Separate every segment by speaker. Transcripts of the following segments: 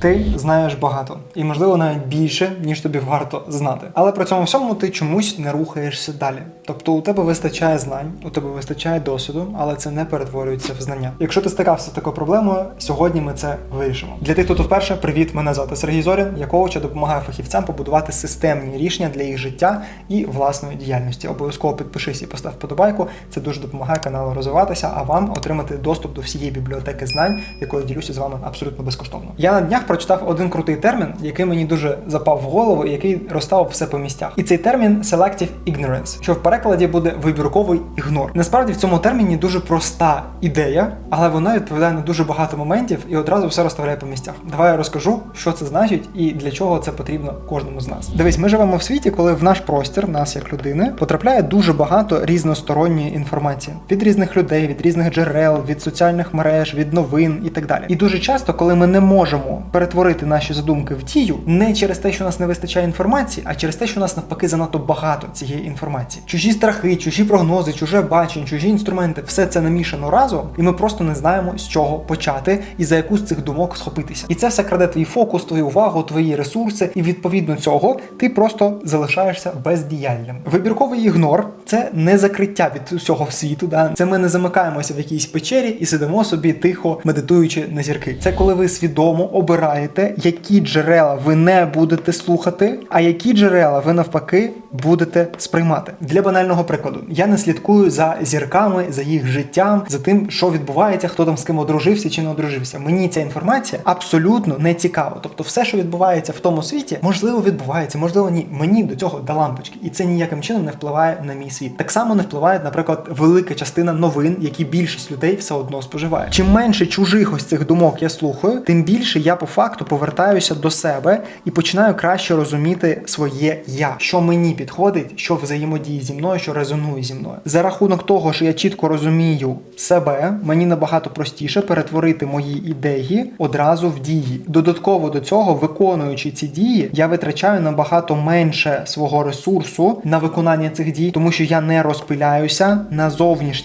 Speaker 1: Ти знаєш багато, і можливо навіть більше, ніж тобі варто знати. Але при цьому всьому ти чомусь не рухаєшся далі. Тобто у тебе вистачає знань, у тебе вистачає досвіду, але це не перетворюється в знання. Якщо ти стикався з такою проблемою, сьогодні ми це вирішимо. Для тих, хто вперше, привіт, мене звати Сергій Зорін, я коуч, я допомагаю фахівцям побудувати системні рішення для їх життя і власної діяльності. Обов'язково підпишись і постав подобайку. Це дуже допомагає каналу розвиватися, а вам отримати доступ до всієї бібліотеки знань, якою ділюся з вами абсолютно безкоштовно. Я на днях прочитав один крутий термін, який мені дуже запав в голову, і який розставив все по місцях. І цей термін selective ignorance, що в перекладі буде вибірковий ігнор. Насправді в цьому терміні дуже проста ідея, але вона відповідає на дуже багато моментів і одразу все розставляє по місцях. Давай я розкажу, що це значить і для чого це потрібно кожному з нас. Дивись, ми живемо в світі, коли в наш простір, нас як людини, потрапляє дуже багато різносторонньої інформації від різних людей, від різних джерел, від соціальних мереж, від новин і так далі. І дуже часто, коли ми не можемо перетворити наші задумки в дію, не через те, що у нас не вистачає інформації, а через те, що у нас навпаки занадто багато цієї інформації. Чужі страхи, чужі прогнози, чуже бачення, чужі інструменти, все це намішано разом, і ми просто не знаємо з чого почати і за яку з цих думок схопитися. І це все краде твій фокус, твою увагу, твої ресурси, і відповідно цього ти просто залишаєшся бездіяльним. Вибірковий ігнор це не закриття від усього світу. Да? Це ми не замикаємося в якійсь печері і сидимо собі тихо, медитуючи на зірки. Це коли ви свідомо обираєте, які джерела ви не будете слухати, а які джерела ви навпаки будете сприймати. Для банального прикладу, я не слідкую за зірками, за їх життям, за тим, що відбувається, хто там з ким одружився чи не одружився. Мені ця інформація абсолютно не цікава. Тобто, все, що відбувається в тому світі, можливо, відбувається, можливо, ні. Мені до цього до лампочки, і це ніяким чином не впливає на мій світ. Так само не впливає, наприклад, велика частина новин, які більшість людей все одно споживає. Чим менше чужих ось цих думок я слухаю, тим більше я по факту повертаюся до себе і починаю краще розуміти своє я, що мені підходить, що взаємодіє зі мною, що резонує зі мною. За рахунок того, що я чітко розумію себе, мені набагато простіше перетворити мої ідеї одразу в дії. Додатково до цього, виконуючи ці дії, я витрачаю набагато менше свого ресурсу на виконання цих дій, тому що я не розпиляюся на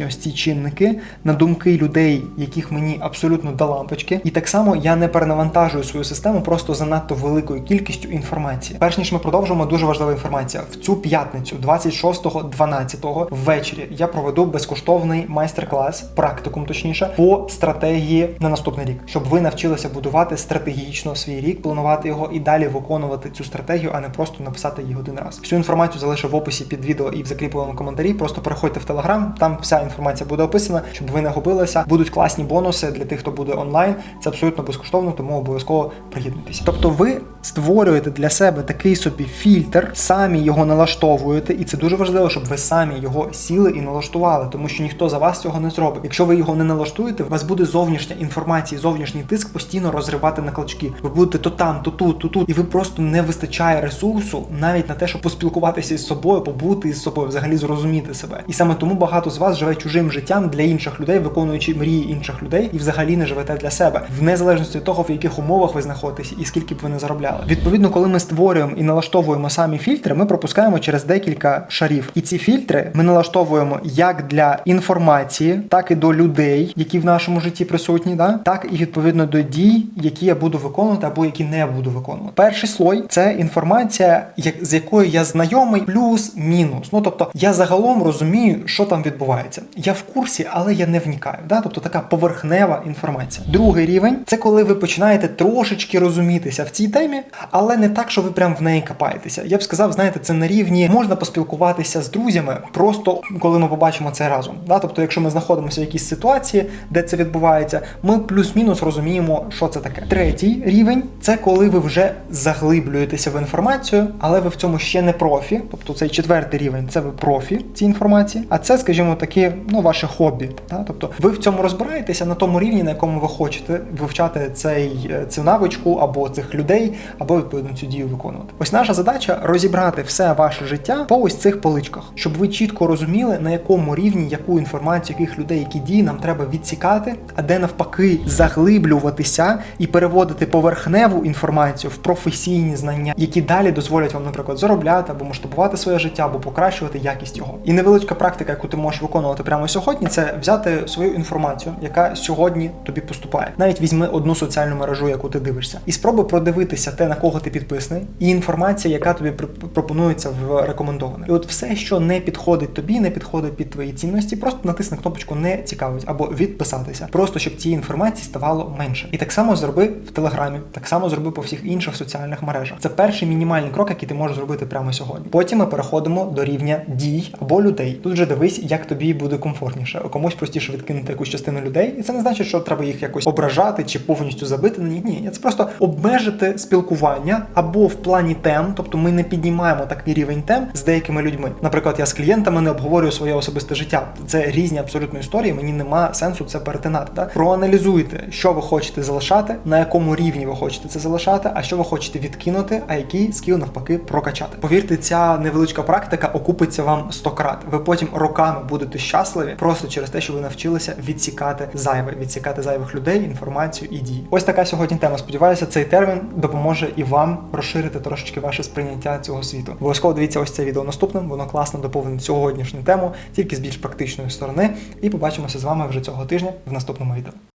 Speaker 1: ці чинники, на думки людей, яких мені абсолютно до лампочки. І так само я не перенавантажую свою систему просто занадто великою кількістю інформації. Перш ніж ми продовжимо, дуже важлива інформація. В цю п'ятницю, 26.12 ввечері, я проведу безкоштовний майстер-клас, практикум точніше, по стратегії на наступний рік, щоб ви навчилися будувати стратегічно свій рік, планувати його і далі виконувати цю стратегію, а не просто написати її один раз. Всю інформацію залишу в описі під відео і в закріпленому коментарі. Просто переходьте в телеграм, там вся інформація буде описана, щоб ви не губилися. Будуть класні бонуси для тих, хто буде онлайн. Це абсолютно безкоштовно, тому обов'язково приєднуйтеся. Тобто, ви створюєте для себе такий собі фільтр, самі його налаштовуєте, і це дуже важливо, щоб ви самі його сіли і налаштували, тому що ніхто за вас цього не зробить. Якщо ви його не налаштуєте, у вас буде зовнішня інформація, зовнішній тиск постійно розривати на клочки. Ви будете то там, то тут, то тут, і ви просто не вистачає ресурсу навіть на те, щоб поспілкуватися із собою, побути із собою, взагалі зрозуміти себе. І саме тому багато з вас живе чужим життям для інших людей, виконуючи мрії інших людей, і взагалі не живете для себе, в незалежності від того, в яких умовах ви знаходитесь і скільки б ви не заробляли. Відповідно, коли ми створюємо і налаштовуємо самі фільтри, ми пропускаємо через декілька шарів. І ці фільтри ми налаштовуємо як для інформації, так і до людей, які в нашому житті присутні, да? так і відповідно до дій, які я буду виконувати або які не буду виконувати. Перший слой це інформація, як- з якою я знайомий, плюс-мінус. Ну тобто я загалом розумію, що там відбувається. Я в курсі, але я не вникаю. Да? Тобто така поверхнева інформація. Другий рівень це коли ви починаєте трошечки розумітися в цій темі, але не так, що ви прям в неї копаєтеся. Я б сказав, знаєте, це на рівні можна поспілкуватися з друзями, просто коли ми побачимо це разом. Да? Тобто, якщо ми знаходимося в якійсь ситуації, де це відбувається, ми плюс-мінус розуміємо, що це таке. Третій рівень це коли ви вже заглиблюєтеся в інформацію, але ви в цьому ще не профі. Тобто цей четвертий рівень це ви профі цій інформації, а це, скажімо, такі, ну, ваше хобі. Да? Тобто ви в цьому розбираєтеся на тому рівні, на якому ви хочете вивчати цей, цю навичку або цих людей, або відповідно цю дію виконувати. Ось наша задача розібрати все ваше ваше життя по ось цих поличках, щоб ви чітко розуміли, на якому рівні яку інформацію, яких людей, які дії нам треба відсікати, а де навпаки заглиблюватися і переводити поверхневу інформацію в професійні знання, які далі дозволять вам, наприклад, заробляти або масштабувати своє життя, або покращувати якість його. І невеличка практика, яку ти можеш виконувати прямо сьогодні, це взяти свою інформацію, яка сьогодні тобі поступає. Навіть візьми одну соціальну мережу, яку ти дивишся, і спробуй продивитися те, на кого ти підписаний, і інформація, яка тобі пропонується в рекомендованих. І от все, що не підходить тобі, не підходить під твої цінності, просто натисни кнопочку не цікавить або відписатися, просто щоб цієї інформації ставало менше. І так само зроби в телеграмі, так само зроби по всіх інших соціальних мережах. Це перший мінімальний крок, який ти можеш зробити прямо сьогодні. Потім ми переходимо до рівня дій або людей. Тут вже дивись, як тобі буде комфортніше. Комусь простіше відкинути якусь частину людей, і це не значить, що треба їх якось ображати чи повністю забити на них. Ні, це просто обмежити спілкування або в плані тем, тобто ми не піднімаємо такий рівень тем з деякими людьми. Наприклад, я з клієнтами не обговорюю своє особисте життя. Це різні абсолютно історії. Мені нема сенсу це перетинати. Да? Проаналізуйте, що ви хочете залишати, на якому рівні ви хочете це залишати, а що ви хочете відкинути, а який скіл навпаки прокачати. Повірте, ця невеличка практика окупиться вам 100 крат. Ви потім роками будете щасливі просто через те, що ви навчилися відсікати зайве, відсікати зайвих людей, інформацію і дії. Ось така сьогодні тема. Сподіваюся, цей термін допоможе і вам розширити трошечки ваше сприйняття цього світу. Обов'язково дивіться ось це відео наступним. Воно класно доповнить сьогоднішню тему, тільки з більш практичної сторони. І побачимося з вами вже цього тижня в наступному відео.